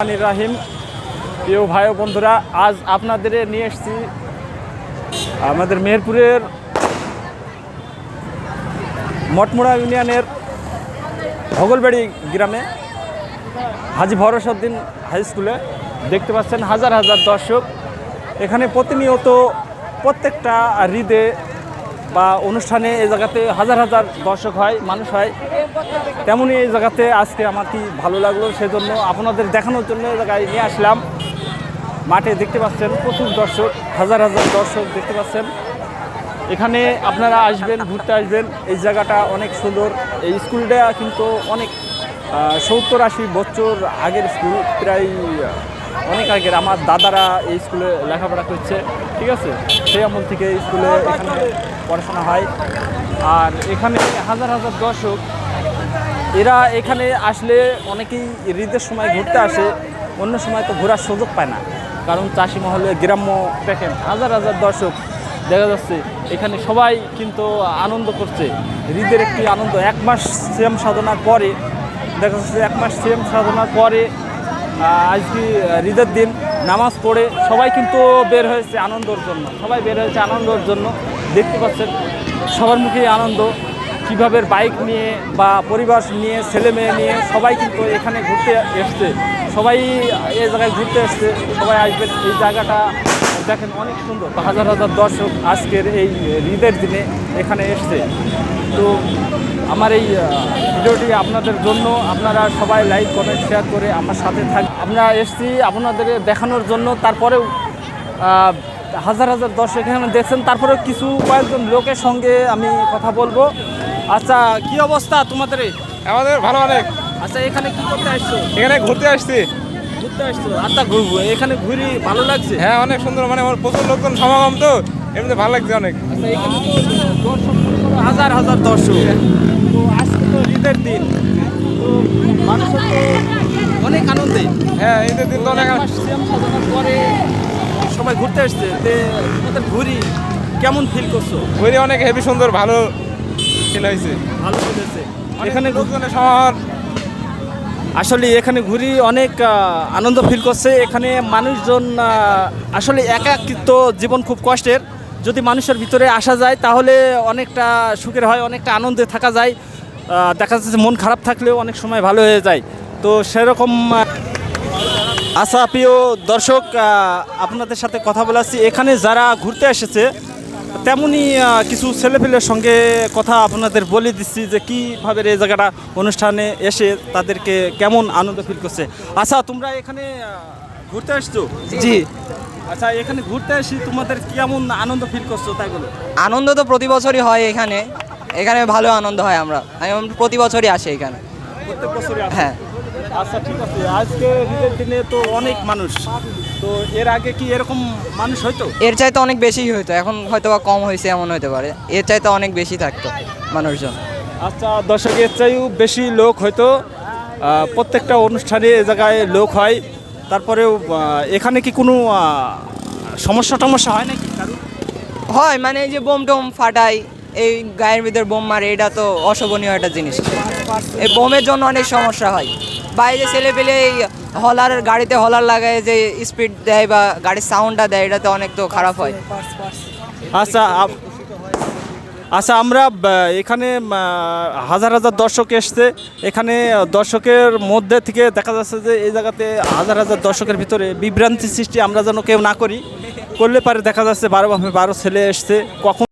রাহিম প্রিয় ভাই বন্ধুরা, আজ আপনাদের নিয়ে এসেছি আমাদের মেহেরপুরের মটমোড়া ইউনিয়নের ভগলবাড়ি গ্রামে হাজি ভরসউদ্দিন হাই স্কুলে। দেখতে পাচ্ছেন হাজার হাজার দর্শক। এখানে প্রতিনিয়ত প্রত্যেকটা হৃদে বা অনুষ্ঠানে এই জায়গাতে হাজার হাজার দর্শক হয়, মানুষ হয়। তেমনই এই জায়গাতে আজকে আমার কি ভালো লাগল সেজন্য আপনাদের দেখানোর জন্য এই জায়গায় নিয়ে আসলাম। মাঠে দেখতে পাচ্ছেন প্রচুর দর্শক, হাজার হাজার দর্শক দেখতে পাচ্ছেন। এখানে আপনারা আসবেন, ঘুরতে আসবেন। এই জায়গাটা অনেক সুন্দর। এই স্কুলটা কিন্তু অনেক সত্তর আশি বছর আগের স্কুল, প্রায় অনেক আগের আমার দাদারা এই স্কুলে লেখাপড়া করছে, ঠিক আছে? সেই আমল থেকে এই স্কুলে এখানে পড়াশোনা হয়। আর এখানে হাজার হাজার দর্শক, এরা এখানে আসলে অনেকেই ঈদের সময় ঘুরতে আসে, অন্য সময় তো ঘোরার সুযোগ পায় না। কারণ চাষি মহলে গ্রাম্য দেখেন, হাজার হাজার দর্শক দেখা যাচ্ছে, এখানে সবাই কিন্তু আনন্দ করছে। ঈদের একটি আনন্দ, এক মাস সিএম সাধনার পরে, দেখা যাচ্ছে এক মাস সিএম সাধনার পরে আজকে ঈদের দিন নামাজ পড়ে সবাই কিন্তু বের হয়েছে আনন্দর জন্য। সবাই বের হয়েছে আনন্দর জন্য। দেখতে পাচ্ছেন, সবার মুখে আনন্দ। কীভাবে বাইক নিয়ে বা পরিবার নিয়ে, ছেলে মেয়ে নিয়ে সবাই কিন্তু এখানে ঘুরতে এসছে। সবাই এই জায়গায় ঘুরতে এসছে। সবাই আসবেন। এই জায়গাটা দেখেন অনেক সুন্দর। হাজার হাজার দর্শক আজকের এই ঈদের দিনে এখানে এসছে। তো আমার এই ভিডিওটি আপনাদের জন্য আপনারা সবাই লাইক কমেন্ট শেয়ার করে আমার সাথে থাক আমরা এসছি আপনাদের দেখানোর জন্য তারপরেও হাজার হাজার দর্শক এখানে দেখছেন তারপরে কিছু কয়েকজন লোকের সঙ্গে আমি কথা বলব। আচ্ছা কি অবস্থা তোমাদের? আমাদের ভালো অনেক। আচ্ছা এখানে কি করতে আসছো? এখানে ঘুরতে আসছি। ঘুরতে আসছো? আচ্ছা ঘুরবো। এখানে ঘুরি ভালো লাগছে? হ্যাঁ অনেক সুন্দর মানে আমার প্রচুর লোকজন সমাগম তো। এমনিতে ভালো লাগছে অনেক। আচ্ছা হাজার হাজার দর্শক। তো আজকে তো ঈদের দিন। তো মানুষের তো অনেক আনন্দে। হ্যাঁ ঈদের দিন তো অনেক পরে সবাই ঘুরতে আসছে। তে তোমাদের ঘুরি কেমন ফিল করছ? ঘুরে অনেক হেভি সুন্দর ভালো ফিল হয়েছে। ভালো এখানে লোকজনের সমাহার। আসলে এখানে ঘুরি অনেক আনন্দ ফিল করছে। এখানে মানুষজন আসলে একাকিত্ব জীবন খুব কষ্টের। যদি মানুষের ভিতরে আসা যায়, তাহলে অনেকটা সুখের হয়, অনেকটা আনন্দে থাকা যায়। দেখা যাচ্ছে মন খারাপ থাকলেও অনেক সময় ভালো হয়ে যায়। তো সেরকম আশা প্রিয় দর্শক আপনাদের সাথে কথা বলাচ্ছি এখানে যারা ঘুরতে এসেছে তেমনই কিছু ছেলেপেলের সঙ্গে কথা আপনাদের বলে দিচ্ছি যে কীভাবে এই জায়গাটা অনুষ্ঠানে এসে তাদেরকে কেমন আনন্দ ফিল করছে। আচ্ছা তোমরা এখানে ঘুরতে আসছো? জি। আচ্ছা এখানে ঘুরতে আসি তোমাদের কেমন আনন্দ ফিল করছ তাই বলো? আনন্দ তো প্রতি বছরই হয় এখানে। এখানে ভালো আনন্দ হয় আমরা। আমি প্রতি বছরই আসি এখানে। প্রত্যেক বছরই হ্যাঁ। আচ্ছা ঠিক আছে। আজকে ঈদের দিনে তো অনেক মানুষ। তো এর আগে কি এরকম মানুষ হয়তো এর চাইতে অনেক বেশি হইতো। এখন হয়তো বা কম হয়েছে এমন হতে পারে। এর চাইতে অনেক বেশি থাকতো মানুষজন। আচ্ছা দর্শকের চাইও বেশি লোক হয়তো প্রত্যেকটা অনুষ্ঠানে এ জায়গায় লোক হয়। তারপরেও এখানে কি কোনো সমস্যা টমস্যা হয় নাকি হয় মানে এই যে বোম টোম ফাটাই এই গায়ের ভিতর বোম মারে এটা তো অশোভনীয় একটা জিনিস। এই বোমের জন্য অনেক সমস্যা হয়। বাইরে ছেলে পেলে এই হলার গাড়িতে হলার লাগায় যে স্পিড দেয় বা গাড়ির সাউন্ডটা দেয় এটাতে অনেক তো খারাপ হয়। আচ্ছা আচ্ছা আমরা এখানে হাজার হাজার দর্শক এসছে। এখানে দর্শকের মধ্যে থেকে দেখা যাচ্ছে যে এই জায়গাতে হাজার হাজার দর্শকের ভিতরে বিভ্রান্তি সৃষ্টি আমরা যেন কেউ না করি। করলে পারে দেখা যাচ্ছে বারো বারো ছেলে এসছে। কখন